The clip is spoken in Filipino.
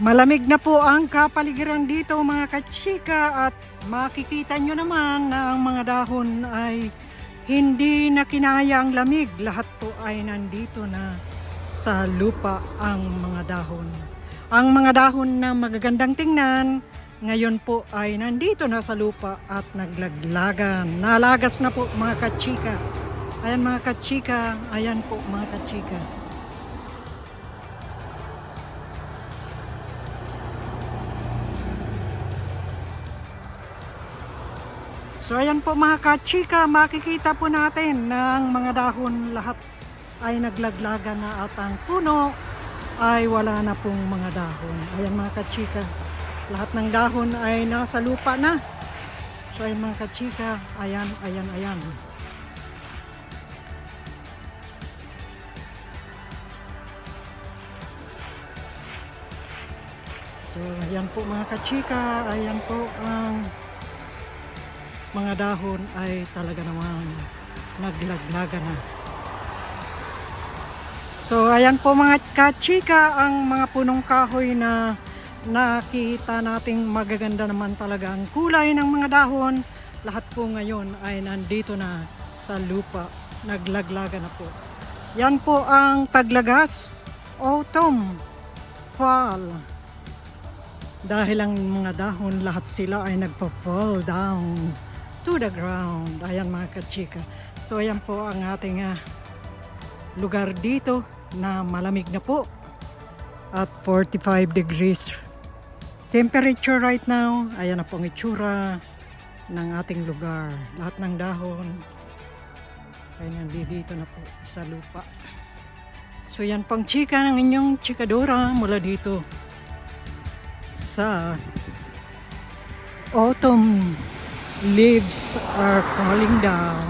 Malamig na po ang kapaligiran dito mga kachika at makikita nyo naman na ang mga dahon ay hindi na kinaya ang lamig. Lahat po ay nandito na sa lupa ang mga dahon. Ang mga dahon na magagandang tingnan, ngayon po ay nandito na sa lupa at naglaglagan. Nalagas na po mga kachika. Ayan mga kachika, ayan po mga kachika. So ayan po mga kachika, makikita po natin na ang mga dahon lahat ay naglaglagan na at ang puno ay wala na pong mga dahon. Ayan mga kachika, lahat ng dahon ay nasa lupa na. So ayan mga kachika, ayan, ayan, ayan. So ayan po mga kachika, ayan po ang mga dahon ay talaga namang naglaglaga na. So ayan po mga kachika ang mga punong kahoy na nakita nating magaganda naman talaga ang kulay ng mga dahon. Lahat po ngayon ay nandito na sa lupa. Naglaglaga na po. Yan po ang paglagas. Autumn. Fall. Dahil ang mga dahon lahat sila ay nagpa-fall down to the ground. Ayan mga kachika. So ayan po ang ating ah, lugar dito na malamig na po at 45 degrees temperature right now. Ayan na po ang itsura ng ating lugar. Lahat ng dahon ay nandito na po sa lupa. So yan pang chika ng inyong chikadora mula dito sa autumn leaves are falling down.